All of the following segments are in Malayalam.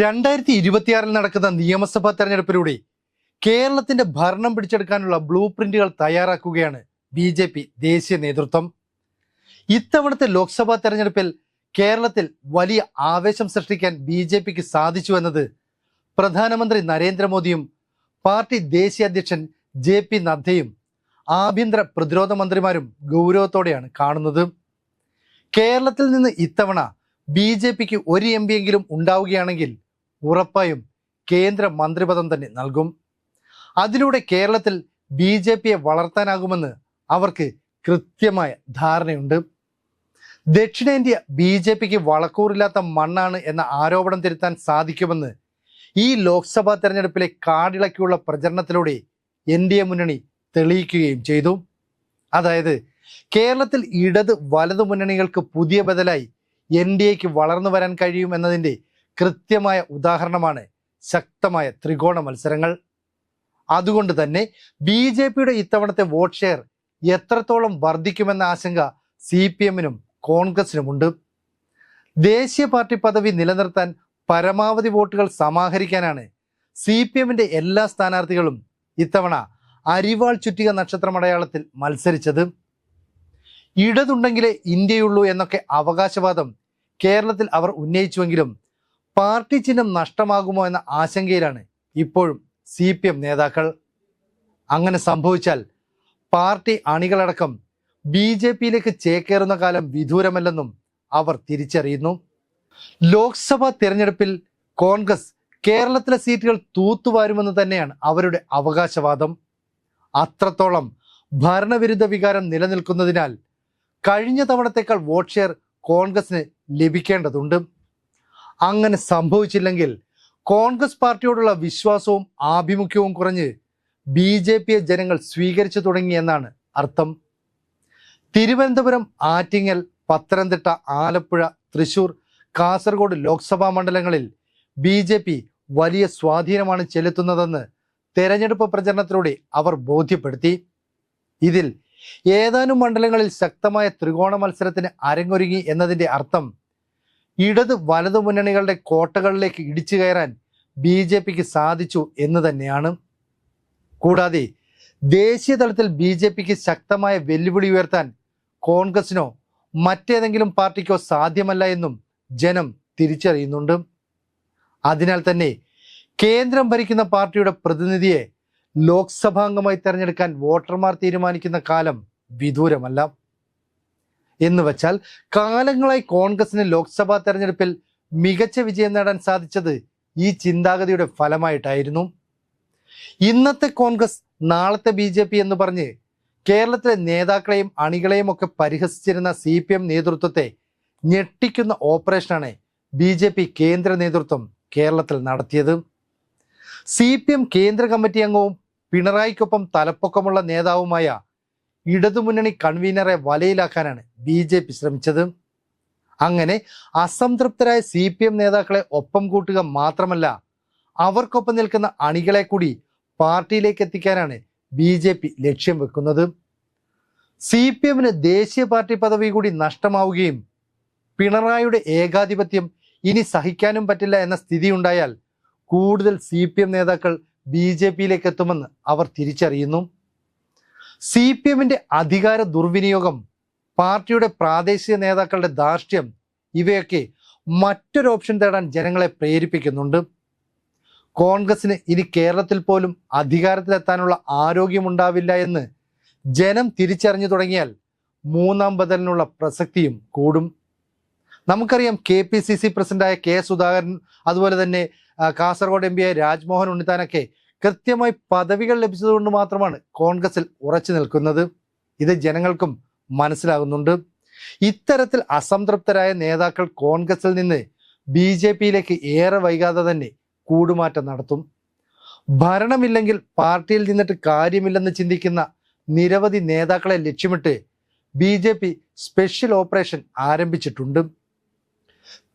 രണ്ടായിരത്തി ഇരുപത്തിയാറിൽ നടക്കുന്ന നിയമസഭാ തെരഞ്ഞെടുപ്പിലൂടെ കേരളത്തിന്റെ ഭരണം പിടിച്ചെടുക്കാനുള്ള ബ്ലൂ പ്രിന്റുകൾ തയ്യാറാക്കുകയാണ് ബി ജെ പി ദേശീയ നേതൃത്വം. ഇത്തവണത്തെ ലോക്സഭാ തെരഞ്ഞെടുപ്പിൽ കേരളത്തിൽ വലിയ ആവേശം സൃഷ്ടിക്കാൻ ബി ജെ പിക്ക് സാധിച്ചു എന്നത് പ്രധാനമന്ത്രി നരേന്ദ്രമോദിയും പാർട്ടി ദേശീയ അധ്യക്ഷൻ ജെ പി നദ്ദയും ആഭ്യന്തര പ്രതിരോധ മന്ത്രിമാരും ഗൗരവത്തോടെയാണ് കാണുന്നത്. കേരളത്തിൽ നിന്ന് ഇത്തവണ ബി ജെ പിക്ക് ഒരു എം എങ്കിലും ഉണ്ടാവുകയാണെങ്കിൽ ഉറപ്പായും കേന്ദ്ര മന്ത്രിപദം തന്നെ നൽകും. അതിലൂടെ കേരളത്തിൽ ബി ജെ പിയെ വളർത്താനാകുമെന്ന് അവർക്ക് കൃത്യമായ ധാരണയുണ്ട്. ദക്ഷിണേന്ത്യ ബി ജെ പിക്ക് വളക്കൂറില്ലാത്ത മണ്ണാണ് എന്ന ആരോപണം തിരുത്താൻ സാധിക്കുമെന്ന് ഈ ലോക്സഭാ തെരഞ്ഞെടുപ്പിലെ കാടിളക്കിയുള്ള പ്രചരണത്തിലൂടെ എൻ ഡി എ മുന്നണി തെളിയിക്കുകയും ചെയ്തു. അതായത് കേരളത്തിൽ ഇടത് വലതു മുന്നണികൾക്ക് പുതിയ ബദലായി എൻ ഡി എക്ക് വളർന്നു വരാൻ കഴിയും എന്നതിന്റെ കൃത്യമായ ഉദാഹരണമാണ് ശക്തമായ ത്രികോണ മത്സരങ്ങൾ. അതുകൊണ്ട് തന്നെ ബി ജെ പിയുടെ ഇത്തവണത്തെ വോട്ട് ഷെയർ എത്രത്തോളം വർദ്ധിക്കുമെന്ന ആശങ്ക സി പി എമ്മിനും കോൺഗ്രസിനുമുണ്ട്. ദേശീയ പാർട്ടി പദവി നിലനിർത്താൻ പരമാവധി വോട്ടുകൾ സമാഹരിക്കാനാണ് സി പി എമ്മിന്റെ എല്ലാ സ്ഥാനാർത്ഥികളും ഇത്തവണ അരിവാൾ ചുറ്റിക നക്ഷത്രമടയാളത്തിൽ മത്സരിച്ചത്. ഇടതുണ്ടെങ്കിലേ ഇന്ത്യയുള്ളൂ എന്നൊക്കെ അവകാശവാദം കേരളത്തിൽ അവർ ഉന്നയിച്ചുവെങ്കിലും പാർട്ടി ചിഹ്നം നഷ്ടമാകുമോ എന്ന ആശങ്കയിലാണ് ഇപ്പോഴും സി പി എം നേതാക്കൾ. അങ്ങനെ സംഭവിച്ചാൽ പാർട്ടി അണികളടക്കം ബി ജെ പിയിലേക്ക് ചേക്കേറുന്ന കാലം വിദൂരമല്ലെന്നും അവർ തിരിച്ചറിയുന്നു. ലോക്സഭാ തിരഞ്ഞെടുപ്പിൽ കോൺഗ്രസ് കേരളത്തിലെ സീറ്റുകൾ തൂത്തുവാരുമെന്ന് തന്നെയാണ് അവരുടെ അവകാശവാദം. അത്രത്തോളം ഭരണവിരുദ്ധ വികാരം നിലനിൽക്കുന്നതിനാൽ കഴിഞ്ഞ തവണത്തേക്കാൾ വോട്ട് ഷെയർ കോൺഗ്രസിന് ലഭിക്കേണ്ടതുണ്ട്. അങ്ങനെ സംഭവിച്ചില്ലെങ്കിൽ കോൺഗ്രസ് പാർട്ടിയോടുള്ള വിശ്വാസവും ആഭിമുഖ്യവും കുറഞ്ഞ് ബി ജെ പിയെ ജനങ്ങൾ സ്വീകരിച്ചു തുടങ്ങിയെന്നാണ് അർത്ഥം. തിരുവനന്തപുരം ആറ്റിങ്ങൽ പത്തനംതിട്ട ആലപ്പുഴ തൃശൂർ കാസർഗോഡ് ലോക്സഭാ മണ്ഡലങ്ങളിൽ ബി ജെ പി വലിയ സ്വാധീനമാണ് ചെലുത്തുന്നതെന്ന് തെരഞ്ഞെടുപ്പ് പ്രചരണത്തിലൂടെ അവർ ബോധ്യപ്പെടുത്തി. ഇതിൽ ഏതാനും മണ്ഡലങ്ങളിൽ ശക്തമായ ത്രികോണ മത്സരത്തിന് അരങ്ങൊരുങ്ങി എന്നതിന്റെ അർത്ഥം ഇടത് വലതു മുന്നണികളുടെ കോട്ടകളിലേക്ക് ഇടിച്ചു കയറാൻ ബി ജെ പിക്ക് സാധിച്ചു എന്ന് തന്നെയാണ്. കൂടാതെ ദേശീയ തലത്തിൽ ബി ജെ പിക്ക് ശക്തമായ വെല്ലുവിളി ഉയർത്താൻ കോൺഗ്രസിനോ മറ്റേതെങ്കിലും പാർട്ടിക്കോ സാധ്യമല്ല എന്നും ജനം തിരിച്ചറിയുന്നുണ്ട്. അതിനാൽ തന്നെ കേന്ദ്രം ഭരിക്കുന്ന പാർട്ടിയുടെ പ്രതിനിധിയെ ലോക്സഭാംഗമായി തെരഞ്ഞെടുക്കാൻ വോട്ടർമാർ തീരുമാനിക്കുന്ന കാലം വിദൂരമല്ല. എന്ന് വെച്ചാൽ കാലങ്ങളായി കോൺഗ്രസിന് ലോക്സഭാ തെരഞ്ഞെടുപ്പിൽ മികച്ച വിജയം നേടാൻ സാധിച്ചത് ഈ ചിന്താഗതിയുടെ ഫലമായിട്ടായിരുന്നു. ഇന്നത്തെ കോൺഗ്രസ് നാളത്തെ ബി ജെ പി എന്ന് പറഞ്ഞ് കേരളത്തിലെ നേതാക്കളെയും അണികളെയും ഒക്കെ പരിഹസിച്ചിരുന്ന സി പി എം നേതൃത്വത്തെ ഞെട്ടിക്കുന്ന ഓപ്പറേഷനാണ് ബി ജെ പി കേന്ദ്ര നേതൃത്വം കേരളത്തിൽ നടത്തിയത്. സി പി എം കേന്ദ്ര കമ്മിറ്റി അംഗവും പിണറായിക്കൊപ്പം തലപ്പൊക്കമുള്ള നേതാവുമായ ഇടതുമുന്നണി കൺവീനറെ വലയിലാക്കാനാണ് ബി ജെ പി ശ്രമിച്ചത്. അങ്ങനെ അസംതൃപ്തരായ സി പി എം നേതാക്കളെ ഒപ്പം കൂട്ടുക മാത്രമല്ല അവർക്കൊപ്പം നിൽക്കുന്ന അണികളെ കൂടി പാർട്ടിയിലേക്ക് എത്തിക്കാനാണ് ബി ജെ പി ലക്ഷ്യം വെക്കുന്നത്. സി പി എമ്മിന് ദേശീയ പാർട്ടി പദവി കൂടി നഷ്ടമാവുകയും പിണറായിയുടെ ഏകാധിപത്യം ഇനി സഹിക്കാനും പറ്റില്ല എന്ന സ്ഥിതി ഉണ്ടായാൽ കൂടുതൽ സി പി എം നേതാക്കൾ ബി ജെ പിയിലേക്ക് എത്തുമെന്ന് അവർ തിരിച്ചറിയുന്നു. സി പി എമ്മിന്റെ അധികാര ദുർവിനിയോഗം പാർട്ടിയുടെ പ്രാദേശിക നേതാക്കളുടെ ധാർഷ്ട്യം ഇവയൊക്കെ മറ്റൊരു ഓപ്ഷൻ തേടാൻ ജനങ്ങളെ പ്രേരിപ്പിക്കുന്നുണ്ട്. കോൺഗ്രസിന് ഇനി കേരളത്തിൽ പോലും അധികാരത്തിലെത്താനുള്ള ആരോഗ്യമുണ്ടാവില്ല എന്ന് ജനം തിരിച്ചറിഞ്ഞു തുടങ്ങിയാൽ മൂന്നാം ബദലിനുള്ള പ്രസക്തിയും കൂടും. നമുക്കറിയാം കെ പി സി സി പ്രസിഡന്റായ കെ സുധാകരൻ അതുപോലെ തന്നെ കാസർഗോഡ് എം പി ആയ രാജ്മോഹൻ ഉണ്ണിത്താനൊക്കെ കൃത്യമായി പദവികൾ ലഭിച്ചതുകൊണ്ട് മാത്രമാണ് കോൺഗ്രസിൽ ഉറച്ചു നിൽക്കുന്നത്. ഇത് ജനങ്ങൾക്കും മനസ്സിലാകുന്നുണ്ട്. ഇത്തരത്തിൽ അസംതൃപ്തരായ നേതാക്കൾ കോൺഗ്രസിൽ നിന്ന് ബി ജെ പിയിലേക്ക് ഏറെ വൈകാതെ തന്നെ കൂടുമാറ്റം നടത്തും. ഭരണമില്ലെങ്കിൽ പാർട്ടിയിൽ നിന്നിട്ട് കാര്യമില്ലെന്ന് ചിന്തിക്കുന്ന നിരവധി നേതാക്കളെ ലക്ഷ്യമിട്ട് B J P special operation ആരംഭിച്ചിട്ടുണ്ട്.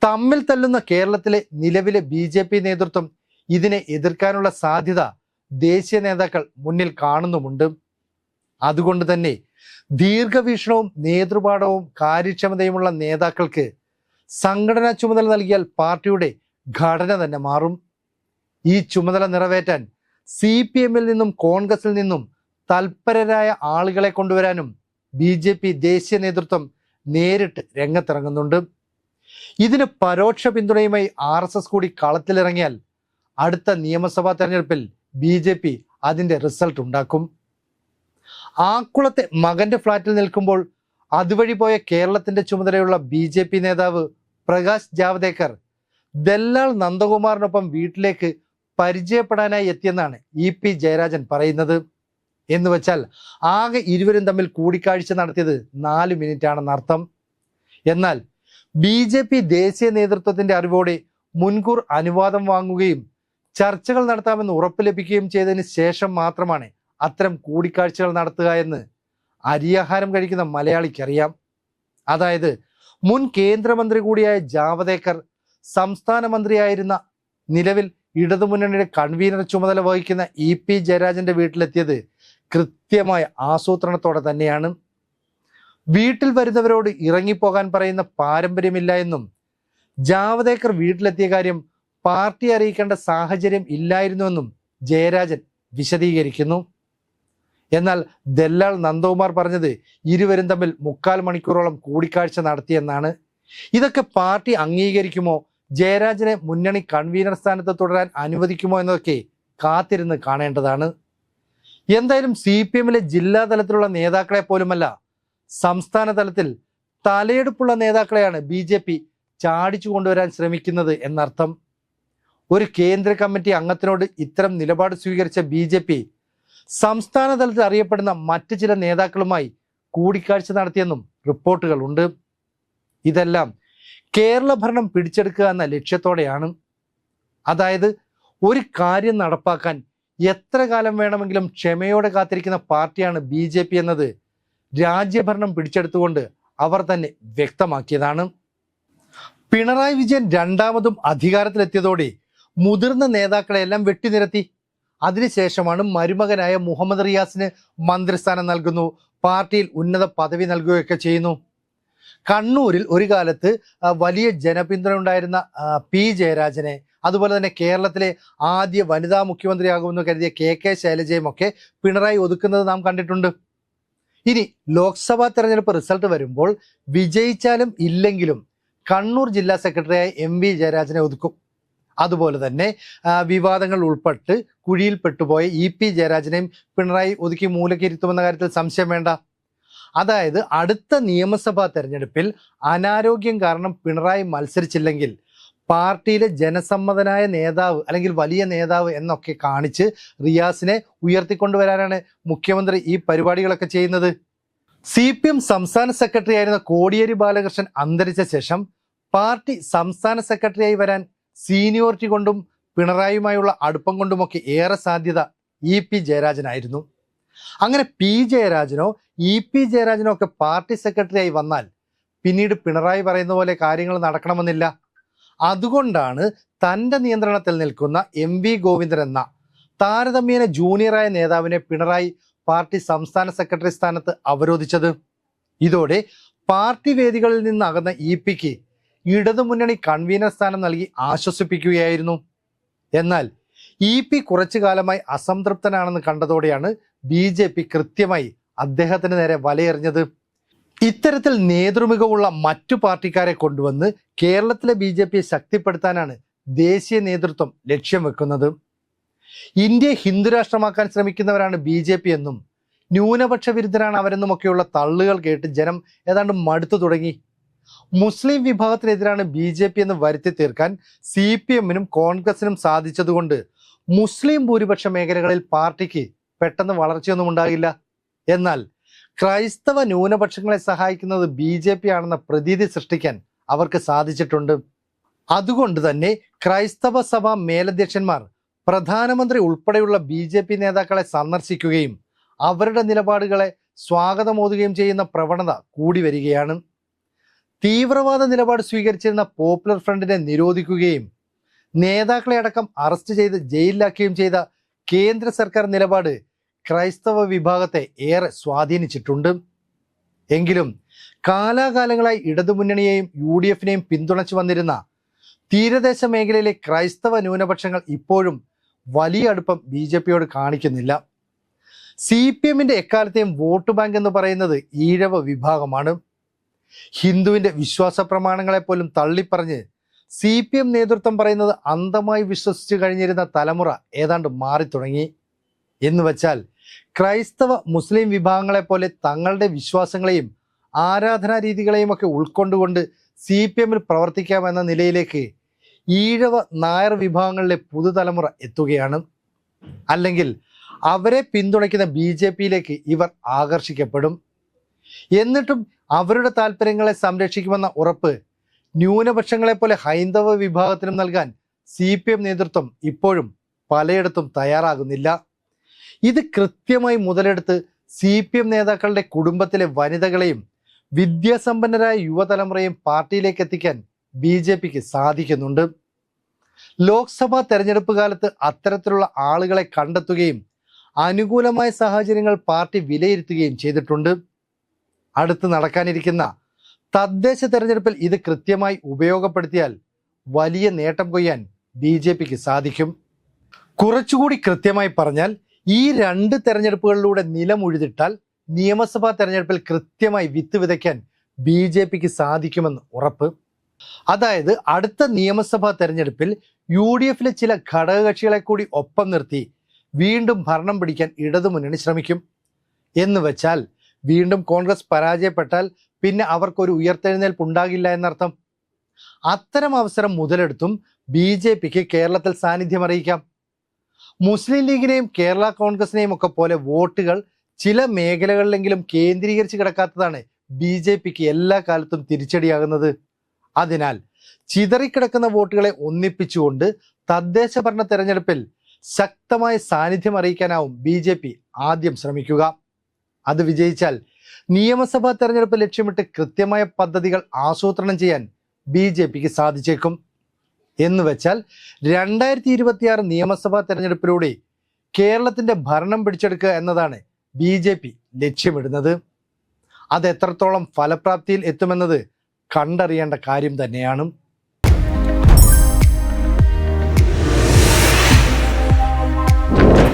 തമ്മിൽ തല്ലുന്ന കേരളത്തിലെ നിലവിലെ ബി നേതൃത്വം ഇതിനെ എതിർക്കാനുള്ള സാധ്യത ദേശീയ നേതാക്കൾ മുന്നിൽ കാണുന്നുമുണ്ട്. അതുകൊണ്ട് തന്നെ ദീർഘവീക്ഷണവും നേതൃപാഠവും കാര്യക്ഷമതയുമുള്ള നേതാക്കൾക്ക് സംഘടനാ ചുമതല നൽകിയാൽ പാർട്ടിയുടെ ഘടന തന്നെ മാറും. ഈ ചുമതല നിറവേറ്റാൻ സി പി എമ്മിൽ നിന്നും കോൺഗ്രസിൽ നിന്നും തൽപരരായ ആളുകളെ കൊണ്ടുവരാനും ബി ജെ പി ദേശീയ നേതൃത്വം നേരിട്ട് രംഗത്തിറങ്ങുന്നുണ്ട്. ഇതിന് പരോക്ഷ പിന്തുണയുമായി ആർ എസ് എസ് കൂടി കളത്തിലിറങ്ങിയാൽ അടുത്ത നിയമസഭാ തെരഞ്ഞെടുപ്പിൽ ബി ജെ പി അതിന്റെ റിസൾട്ട് ഉണ്ടാക്കും. ആക്കുളത്തെ മകന്റെ ഫ്ളാറ്റിൽ നിൽക്കുമ്പോൾ അതുവഴി പോയ കേരളത്തിന്റെ ചുമതലയുള്ള ബി ജെ പി നേതാവ് പ്രകാശ് ജാവ്ദേക്കർ ദല്ലാൾ നന്ദകുമാറിനൊപ്പം വീട്ടിലേക്ക് പരിചയപ്പെടാനായി എത്തിയെന്നാണ് ഇ പി ജയരാജൻ പറയുന്നത്. എന്ന് വെച്ചാൽ ആകെ ഇരുവരും തമ്മിൽ കൂടിക്കാഴ്ച നടത്തിയത് നാല് മിനിറ്റ് ആണെന്നർത്ഥം എന്നാൽ ബി ജെ പി ദേശീയ നേതൃത്വത്തിന്റെ അറിവോടെ മുൻകൂർ അനുവാദം വാങ്ങുകയും ചർച്ചകൾ നടത്താമെന്ന് ഉറപ്പ് ലഭിക്കുകയും ചെയ്തതിന് ശേഷം മാത്രമാണ് അത്തരം കൂടിക്കാഴ്ചകൾ നടത്തുക എന്ന് അരിയാഹാരം കഴിക്കുന്ന മലയാളിക്കറിയാം. അതായത് മുൻ കേന്ദ്രമന്ത്രി കൂടിയായ ജാവദേക്കർ സംസ്ഥാന മന്ത്രിയായിരുന്ന നിലവിൽ ഇടതുമുന്നണിയുടെ കൺവീനർ ചുമതല വഹിക്കുന്ന ഇ പി ജയരാജന്റെ വീട്ടിലെത്തിയത് കൃത്യമായ ആസൂത്രണത്തോടെ തന്നെയാണ്. വീട്ടിൽ വരുന്നവരോട് ഇറങ്ങിപ്പോകാൻ പറയുന്ന പാരമ്പര്യമില്ല എന്നും ജാവദേക്കർ വീട്ടിലെത്തിയ കാര്യം പാർട്ടി അറിയിക്കേണ്ട സാഹചര്യം ഇല്ലായിരുന്നുവെന്നും ജയരാജൻ വിശദീകരിക്കുന്നു. എന്നാൽ ദല്ലാൾ നന്ദകുമാർ പറഞ്ഞത് ഇരുവരും തമ്മിൽ മുക്കാൽ മണിക്കൂറോളം കൂടിക്കാഴ്ച നടത്തിയെന്നാണ്. ഇതൊക്കെ പാർട്ടി അംഗീകരിക്കുമോ? ജയരാജനെ മുന്നണി കൺവീനർ സ്ഥാനത്ത് തുടരാൻ അനുവദിക്കുമോ എന്നതൊക്കെ കാത്തിരുന്ന് കാണേണ്ടതാണ്. എന്തായാലും സി പി എമ്മിലെ ജില്ലാ തലത്തിലുള്ള നേതാക്കളെ പോലുമല്ല സംസ്ഥാന തലത്തിൽ തലയെടുപ്പുള്ള നേതാക്കളെയാണ് ബി ജെ പി ചാടിച്ചു കൊണ്ടുവരാൻ ശ്രമിക്കുന്നത് എന്നർത്ഥം. ഒരു കേന്ദ്ര കമ്മിറ്റി അംഗത്തിനോട് ഇത്തരം നിലപാട് സ്വീകരിച്ച ബി ജെ പി സംസ്ഥാന തലത്തിൽ അറിയപ്പെടുന്ന മറ്റ് ചില നേതാക്കളുമായി കൂടിക്കാഴ്ച നടത്തിയെന്നും റിപ്പോർട്ടുകളുണ്ട്. ഇതെല്ലാം കേരള ഭരണം പിടിച്ചെടുക്കുക എന്ന ലക്ഷ്യത്തോടെയാണ്. അതായത് ഒരു കാര്യം നടപ്പാക്കാൻ എത്ര കാലം വേണമെങ്കിലും ക്ഷമയോടെ കാത്തിരിക്കുന്ന പാർട്ടിയാണ് ബി ജെ പി എന്നത് രാജ്യഭരണം പിടിച്ചെടുത്തുകൊണ്ട് അവർ തന്നെ വ്യക്തമാക്കിയതാണ്. പിണറായി വിജയൻ രണ്ടാമതും അധികാരത്തിലെത്തിയതോടെ മുതിർന്ന നേതാക്കളെല്ലാം വെട്ടിനിരത്തി. അതിനുശേഷമാണ് മരുമകനായ മുഹമ്മദ് റിയാസിന് മന്ത്രിസ്ഥാനം നൽകുന്നു. പാർട്ടിയിൽ ഉന്നത പദവി നൽകുകയൊക്കെ ചെയ്യുന്നു. കണ്ണൂരിൽ ഒരു കാലത്ത് വലിയ ജനപിന്തുണ ഉണ്ടായിരുന്ന പി ജയരാജനെ അതുപോലെ തന്നെ കേരളത്തിലെ ആദ്യ വനിതാ മുഖ്യമന്ത്രിയാകുമെന്ന് കരുതിയ കെ കെ ശൈലജയും ഒക്കെ പിണറായി ഒതുക്കുന്നത് നാം കണ്ടിട്ടുണ്ട്. ഇനി ലോക്സഭാ തെരഞ്ഞെടുപ്പ് റിസൾട്ട് വരുമ്പോൾ വിജയിച്ചാലും ഇല്ലെങ്കിലും കണ്ണൂർ ജില്ലാ സെക്രട്ടറിയായ എം വി ജയരാജനെ ഒതുക്കും. അതുപോലെ തന്നെ വിവാദങ്ങൾ ഉൾപ്പെട്ട് കുഴിയിൽ പെട്ടുപോയ ഇ പി ജയരാജനെയും പിണറായി ഒതുക്കി മൂലക്കിരുത്തുമെന്ന കാര്യത്തിൽ സംശയം വേണ്ട. അതായത് അടുത്ത നിയമസഭാ തെരഞ്ഞെടുപ്പിൽ അനാരോഗ്യം കാരണം പിണറായി മത്സരിച്ചില്ലെങ്കിൽ പാർട്ടിയിലെ ജനസമ്മതനായ നേതാവ് അല്ലെങ്കിൽ വലിയ നേതാവ് എന്നൊക്കെ കാണിച്ച് റിയാസിനെ ഉയർത്തിക്കൊണ്ടുവരാനാണ് മുഖ്യമന്ത്രി ഈ പരിപാടികളൊക്കെ ചെയ്യുന്നത്. സി പി എം സംസ്ഥാന സെക്രട്ടറി ആയിരുന്ന കോടിയേരി ബാലകൃഷ്ണൻ അന്തരിച്ച ശേഷം പാർട്ടി സംസ്ഥാന സെക്രട്ടറിയായി വരാൻ സീനിയോറിറ്റി കൊണ്ടും പിണറായിയുമായുള്ള അടുപ്പം കൊണ്ടുമൊക്കെ ഏറെ സാധ്യത ഇ പി ജയരാജനായിരുന്നു. അങ്ങനെ പി ജയരാജനോ ഇ പി ജയരാജനോ ഒക്കെ പാർട്ടി സെക്രട്ടറിയായി വന്നാൽ പിന്നീട് പിണറായി പറയുന്ന പോലെ കാര്യങ്ങൾ നടക്കണമെന്നില്ല. അതുകൊണ്ടാണ് തന്റെ നിയന്ത്രണത്തിൽ നിൽക്കുന്ന എം വി ഗോവിന്ദൻ എന്ന താരതമ്യേന ജൂനിയറായ നേതാവിനെ പിണറായി പാർട്ടി സംസ്ഥാന സെക്രട്ടറി സ്ഥാനത്ത് അവരോധിച്ചത്. ഇതോടെ പാർട്ടി വേദികളിൽ നിന്ന് അകന്ന ഇ പിക്ക് ഇടതുമുന്നണി കൺവീനർ സ്ഥാനം നൽകി ആശ്വസിപ്പിക്കുകയായിരുന്നു. എന്നാൽ ഇ പി കുറച്ചു കാലമായി അസംതൃപ്തനാണെന്ന് കണ്ടതോടെയാണ് ബി ജെ പി കൃത്യമായി അദ്ദേഹത്തിന് നേരെ വലയെറിഞ്ഞത്. ഇത്തരത്തിൽ നേതൃമികവുള്ള മറ്റു പാർട്ടിക്കാരെ കൊണ്ടുവന്ന് കേരളത്തിലെ ബി ജെ പിയെ ശക്തിപ്പെടുത്താനാണ് ദേശീയ നേതൃത്വം ലക്ഷ്യം വെക്കുന്നത്. ഇന്ത്യയെ ഹിന്ദുരാഷ്ട്രമാക്കാൻ ശ്രമിക്കുന്നവരാണ് ബി ജെ പി എന്നും ന്യൂനപക്ഷ വിരുദ്ധരാണ് അവരെന്നുമൊക്കെയുള്ള തള്ളുകൾ കേട്ട് ജനം ഏതാണ്ട് മടുത്തു തുടങ്ങി. മുസ്ലിം വിഭാഗത്തിനെതിരാണ് ബി ജെ പി എന്ന് വരുത്തി തീർക്കാൻ സി പി എമ്മിനും കോൺഗ്രസിനും സാധിച്ചതുകൊണ്ട് മുസ്ലിം ഭൂരിപക്ഷ മേഖലകളിൽ പാർട്ടിക്ക് പെട്ടെന്ന് വളർച്ചയൊന്നും ഉണ്ടാകില്ല. എന്നാൽ ക്രൈസ്തവ ന്യൂനപക്ഷങ്ങളെ സഹായിക്കുന്നത് ബി ജെ പി ആണെന്ന പ്രതീതി സൃഷ്ടിക്കാൻ അവർക്ക് സാധിച്ചിട്ടുണ്ട്. അതുകൊണ്ട് തന്നെ ക്രൈസ്തവ സഭ മേലധ്യക്ഷന്മാർ പ്രധാനമന്ത്രി ഉൾപ്പെടെയുള്ള ബി ജെ പി നേതാക്കളെ സന്ദർശിക്കുകയും അവരുടെ നിലപാടുകളെ സ്വാഗതമോതുകയും ചെയ്യുന്ന പ്രവണത കൂടി വരികയാണ്. തീവ്രവാദ നിലപാട് സ്വീകരിച്ചിരുന്ന പോപ്പുലർ ഫ്രണ്ടിനെ നിരോധിക്കുകയും നേതാക്കളെ അടക്കം അറസ്റ്റ് ചെയ്ത് ജയിലിലാക്കുകയും ചെയ്ത കേന്ദ്ര സർക്കാർ നിലപാട് ക്രൈസ്തവ വിഭാഗത്തെ ഏറെ സ്വാധീനിച്ചിട്ടുണ്ട്. എങ്കിലും കാലാകാലങ്ങളായി ഇടതുമുന്നണിയെയും യു ഡി എഫിനെയും പിന്തുണച്ചു വന്നിരുന്ന തീരദേശ മേഖലയിലെ ക്രൈസ്തവ ന്യൂനപക്ഷങ്ങൾ ഇപ്പോഴും വലിയ അടുപ്പം ബി ജെ പിയോട് കാണിക്കുന്നില്ല. സി പി എമ്മിന്റെ എക്കാലത്തെയും വോട്ട് ബാങ്ക് എന്ന് പറയുന്നത് ഈഴവ വിഭാഗമാണ്. ഹിന്ദുവിന്റെ വിശ്വാസ പ്രമാണങ്ങളെ പോലും തള്ളിപ്പറഞ്ഞ് സി പി എം നേതൃത്വം പറയുന്നത് അന്ധമായി വിശ്വസിച്ച് കഴിഞ്ഞിരുന്ന തലമുറ ഏതാണ്ട് മാറി തുടങ്ങി എന്ന് വെച്ചാൽ ക്രൈസ്തവ മുസ്ലിം വിഭാഗങ്ങളെപ്പോലെ തങ്ങളുടെ വിശ്വാസങ്ങളെയും ആരാധനാ രീതികളെയും ഒക്കെ ഉൾക്കൊണ്ടുകൊണ്ട് സി പി എമ്മിൽ പ്രവർത്തിക്കാമെന്ന നിലയിലേക്ക് ഈഴവ നായർ വിഭാഗങ്ങളിലെ പുതുതലമുറ എത്തുകയാണ്. അല്ലെങ്കിൽ അവരെ പിന്തുണയ്ക്കുന്ന ബി ജെ പിയിലേക്ക് ഇവർ ആകർഷിക്കപ്പെടും. എന്നിട്ടും അവരുടെ താല്പര്യങ്ങളെ സംരക്ഷിക്കുമെന്ന ഉറപ്പ് ന്യൂനപക്ഷങ്ങളെ പോലെ ഹൈന്ദവ വിഭാഗത്തിനും നൽകാൻ സി പി എം നേതൃത്വം ഇപ്പോഴും പലയിടത്തും തയ്യാറാകുന്നില്ല. ഇത് കൃത്യമായി മുതലെടുത്ത് സി പി എം നേതാക്കളുടെ കുടുംബത്തിലെ വനിതകളെയും വിദ്യാസമ്പന്നരായ യുവതലമുറയും പാർട്ടിയിലേക്ക് എത്തിക്കാൻ ബി ജെ പിക്ക് സാധിക്കുന്നുണ്ട്. ലോക്സഭാ തെരഞ്ഞെടുപ്പ് കാലത്ത് അത്തരത്തിലുള്ള ആളുകളെ കണ്ടെത്തുകയും അനുകൂലമായ സാഹചര്യങ്ങൾ പാർട്ടി വിലയിരുത്തുകയും ചെയ്തിട്ടുണ്ട്. അടുത്ത് നടക്കാനിരിക്കുന്ന തദ്ദേശ തെരഞ്ഞെടുപ്പിൽ ഇത് കൃത്യമായി ഉപയോഗപ്പെടുത്തിയാൽ വലിയ നേട്ടം കൊയ്യാൻ ബി ജെ പിക്ക് സാധിക്കും. കുറച്ചുകൂടി കൃത്യമായി പറഞ്ഞാൽ ഈ രണ്ട് തെരഞ്ഞെടുപ്പുകളിലൂടെ നിലമുഴുതിട്ടാൽ നിയമസഭാ തെരഞ്ഞെടുപ്പിൽ കൃത്യമായി വിത്ത് വിതയ്ക്കാൻ ബി ജെ പിക്ക് സാധിക്കുമെന്ന് ഉറപ്പ്. അതായത് അടുത്ത നിയമസഭാ തെരഞ്ഞെടുപ്പിൽ യു ഡി എഫിലെ ചില ഘടകകക്ഷികളെ കൂടി ഒപ്പം നിർത്തി വീണ്ടും ഭരണം പിടിക്കാൻ ഇടതുമുന്നണി ശ്രമിക്കും. എന്ന് വെച്ചാൽ വീണ്ടും കോൺഗ്രസ് പരാജയപ്പെട്ടാൽ പിന്നെ അവർക്കൊരു ഉയർത്തെഴുന്നേൽപ്പ് ഉണ്ടാകില്ല എന്നർത്ഥം. അത്തരം അവസരം മുതലെടുത്തും ബി ജെ പിക്ക് കേരളത്തിൽ സാന്നിധ്യം അറിയിക്കാം. മുസ്ലിം ലീഗിനെയും കേരള കോൺഗ്രസിനെയും ഒക്കെ പോലെ വോട്ടുകൾ ചില മേഖലകളിലെങ്കിലും കേന്ദ്രീകരിച്ച് കിടക്കാത്തതാണ് ബി ജെ പിക്ക് എല്ലാ കാലത്തും തിരിച്ചടിയാകുന്നത്. അതിനാൽ ചിതറിക്കിടക്കുന്ന വോട്ടുകളെ ഒന്നിപ്പിച്ചുകൊണ്ട് തദ്ദേശ ഭരണ തെരഞ്ഞെടുപ്പിൽ ശക്തമായ സാന്നിധ്യം അറിയിക്കാനാവും ബി ആദ്യം ശ്രമിക്കുക. അത് വിജയിച്ചാൽ നിയമസഭാ തെരഞ്ഞെടുപ്പ് ലക്ഷ്യമിട്ട് കൃത്യമായ പദ്ധതികൾ ആസൂത്രണം ചെയ്യാൻ ബി ജെ പിക്ക് സാധിച്ചേക്കും. എന്ന് വെച്ചാൽ രണ്ടായിരത്തി ഇരുപത്തിയാറ് നിയമസഭാ തെരഞ്ഞെടുപ്പിലൂടെ കേരളത്തിന്റെ ഭരണം പിടിച്ചെടുക്കുക എന്നതാണ് ബി ജെ പി ലക്ഷ്യമിടുന്നത്. അത് എത്രത്തോളം ഫലപ്രാപ്തിയിൽ എത്തുമെന്നത് കണ്ടറിയേണ്ട കാര്യം തന്നെയാണ്.